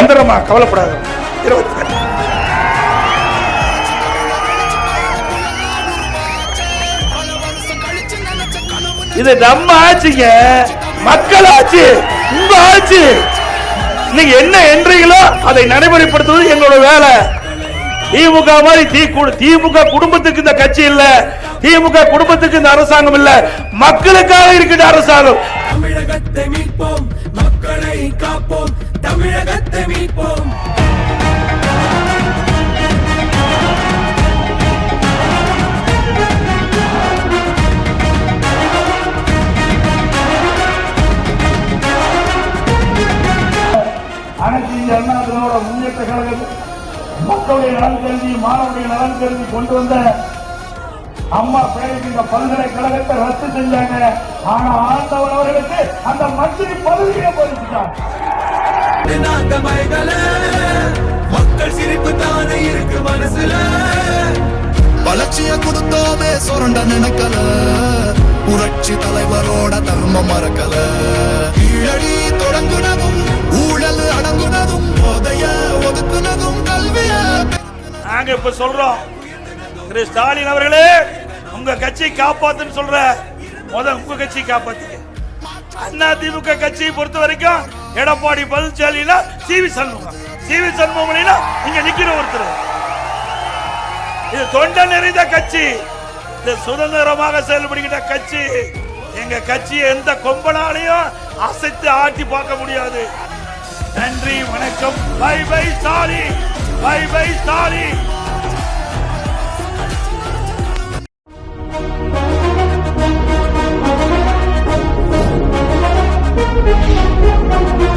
வந்துடுறமா கவலைப்படாத. இருபத்தி இது நம்ம ஆட்சிங்க. மக்கள் ஆட்சி உங்க ஆட்சி. நீங்க என்ன என்றீங்களோ அதை நடைமுறைப்படுத்துவது எங்களோட வேலை. திமுக மாதிரி தி கு- திமுக குடும்பத்துக்கு இந்த கட்சி இல்ல. திமுக குடும்பத்துக்கு இந்த அரசாங்கம் இல்ல. மக்களுக்காக இருக்கின்ற அரசாங்கம். தமிழகத்தை மீட்போம் மக்களை காப்போம். தமிழகத்தை மீட்போம். அண்ணா திராவிட முன்னேற்ற கழகம் மக்களுடைய நலன் கருதி மாணவருடைய நலன் கருதி கொண்டு வந்த அம்மா பேருக்கு இந்த பல்கலைக்கழகத்தை ரத்து செஞ்சாங்க. ஆனா ஆண்டவர் அவர்களுக்கு அந்த மந்திரி பதவியை பறிச்சுட்டாங்க நாங்க மைகள மக்கள் சிரிப்பு தானே இருக்கு மனசுல. வளர்ச்சிய கொடுத்தோமே சுரண்ட நினைக்கல. புரட்சி தலைவரோட தர்மம் மறக்கல. கீழடி தொடங்குனதும் ஊழல் அடங்குனதும் போதைய ஒதுக்குனதும் கல்விய நாங்க இப்ப சொல்றோம் திரு ஸ்டாலின் அவர்களே உங்க கட்சி காப்பாத்துன்னு சொல்ற முத உங்க கட்சி காப்பாத்துங்க. அண்ணா திமுக கட்சியை பொறுத்த வரைக்கும் Edappadi பழனிசாமினா C V Shanmugam. C V சண்முகம்னா இங்க நிக்கிற ஒருத்தர். இது தொண்ட நிறைந்த கட்சி. இது சுதந்திரமாக செயல்படுகின்ற கட்சி. எங்க கட்சியை எந்த கொம்பனாலையும் அசைத்து ஆட்டி பார்க்க முடியாது. நன்றி வணக்கம். By by Stalin